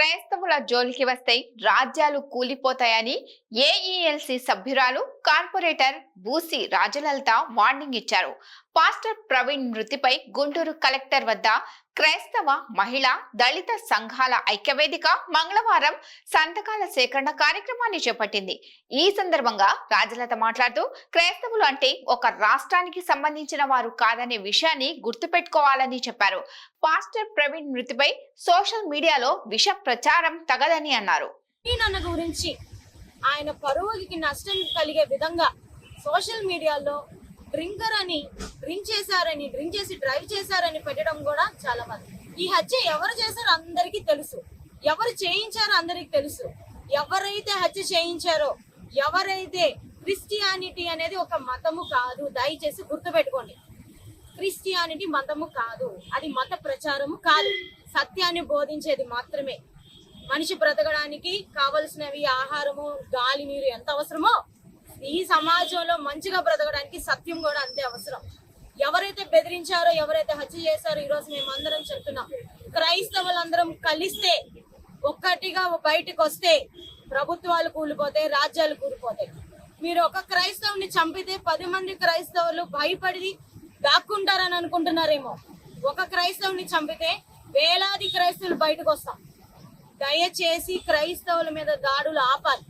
క్రైస్తవుల జోలికి వస్తే రాజ్యాలు కూలిపోతాయని ఏఈఎల్సి సభ్యురాలు కార్పొరేటర్ బూసి రాజలలిత వార్నింగ్ ఇచ్చారు. పాస్టర్ ప్రవీణ్ మృతిపై గుంటూరు కలెక్టర్ వద్ద క్రైస్తవ మహిళా దళిత సంఘాల ఐక్యవేదిక మంగళవారం సంతకాల సేకరణ కార్యక్రమాన్ని చేపట్టింది. ఈ సందర్భంగా రాజలత మాట్లాడుతూ క్రైస్తవులు అంటే ఒక రాష్ట్రానికి సంబంధించిన వారు కాదనే విషయాన్ని గుర్తుపెట్టుకోవాలని చెప్పారు. పాస్టర్ ప్రవీణ్ మృతిపై సోషల్ మీడియాలో విష ప్రచారం తగదని అన్నారు. గురించి ఆయన పరువుకి నష్టం కలిగే విధంగా సోషల్ మీడియాలో డ్రింకర్ అని డ్రింక్ చేశారని డ్రింక్ చేసి డ్రైవ్ చేశారని పెట్టడం కూడా చాలా మంది ఈ హత్య ఎవరు చేశారో అందరికీ తెలుసు. ఎవరు చేయించారో అందరికీ తెలుసు. ఎవరైతే హత్య చేయించారో ఎవరైతే క్రిస్టియానిటీ అనేది ఒక మతము కాదు దయచేసి గుర్తుపెట్టుకోండి. క్రిస్టియానిటీ మతము కాదు. అది మత ప్రచారము కాదు. సత్యాన్ని బోధించేది మాత్రమే. మనిషి బ్రతకడానికి కావలసినవి ఆహారము గాలి నీరు ఎంత అవసరమో ఈ సమాజంలో మంచిగా బ్రతకడానికి సత్యం కూడా అంతే అవసరం. ఎవరైతే బెదిరించారో ఎవరైతే హత్య చేశారో ఈరోజు మేము అందరం చెప్తున్నాం. క్రైస్తవులందరం కలిస్తే ఒక్కటిగా బయటకు వస్తే ప్రభుత్వాలు కూలిపోతాయి రాజ్యాలు కూలిపోతాయి. మీరు ఒక క్రైస్తవుని చంపితే పది మంది క్రైస్తవులు భయపడి దాక్కుంటారని అనుకుంటున్నారేమో. ఒక క్రైస్తవుని చంపితే వేలాది క్రైస్తవులు బయటకు వస్తాం. దయచేసి క్రైస్తవుల మీద దాడులు ఆపాలి.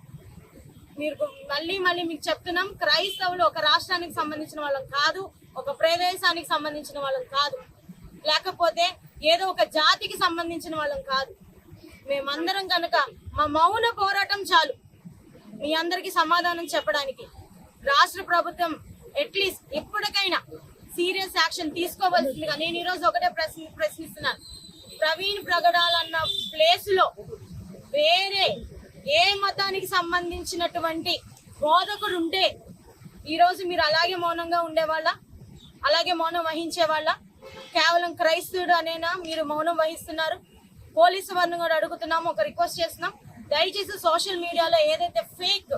మీరు మళ్ళీ మళ్ళీ మీకు చెప్తున్నాం క్రైస్తవులు ఒక రాష్ట్రానికి సంబంధించిన వాళ్ళం కాదు ఒక ప్రదేశానికి సంబంధించిన వాళ్ళం కాదు. లేకపోతే ఏదో ఒక జాతికి సంబంధించిన వాళ్ళం కాదు. మేమందరం కనుక మా మౌన పోరాటం చాలు. మీ అందరికీ సమాధానం చెప్పడానికి రాష్ట్ర ప్రభుత్వం అట్లీస్ట్ ఇప్పటికైనా సీరియస్ యాక్షన్ తీసుకోవాల్సిందిగా నేను ఈరోజు ఒకటే ప్రశ్న ప్రశ్నిస్తున్నాను. ప్రవీణ్ ప్రగడాలన్న ప్లేస్లో వేరే ఏ మతానికి సంబంధించినటువంటి బోధకుడు ఉంటే ఈరోజు మీరు అలాగే మౌనంగా ఉండేవాళ్ళ అలాగే మౌనం వహించేవాళ్ళ. కేవలం క్రైస్తవుడు అనేనా మీరు మౌనం వహిస్తున్నారు? పోలీసు వారిని కూడా అడుగుతున్నాము ఒక రిక్వెస్ట్ చేస్తున్నాం. దయచేసి సోషల్ మీడియాలో ఏదైతే ఫేక్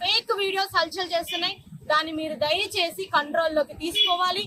ఫేక్ వీడియోస్ హల్చల్ చేస్తున్నాయి దాన్ని మీరు దయచేసి కంట్రోల్లోకి తీసుకోవాలి.